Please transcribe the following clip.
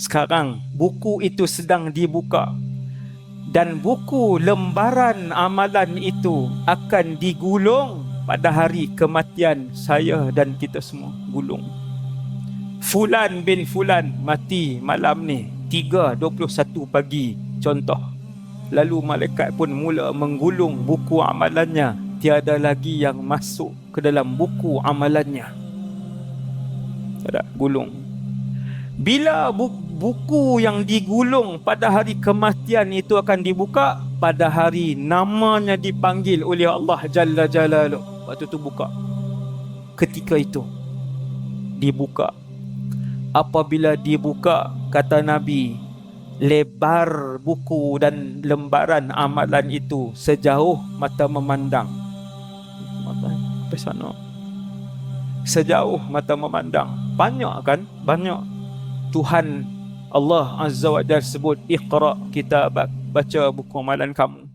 Sekarang buku itu sedang dibuka dan buku lembaran amalan itu akan digulung pada hari kematian saya dan kita semua gulung. Fulan bin Fulan mati malam ni 3.21 pagi contoh. Lalu malaikat pun mula menggulung buku amalannya. Tiada lagi yang masuk ke dalam buku amalannya. Tak gulung. Bila buku yang digulung pada hari kematian itu akan dibuka pada hari namanya dipanggil oleh Allah Jalla Jalaluh. Waktu tu buka. Ketika itu dibuka. Apabila dibuka kata Nabi lebar buku dan lembaran amalan itu sejauh mata memandang. Sampai sana. Sejauh mata memandang. Banyak kan? Banyak. Tuhan Allah Azza wa Jalla sebut Iqra kitabak. Baca buku amalan kamu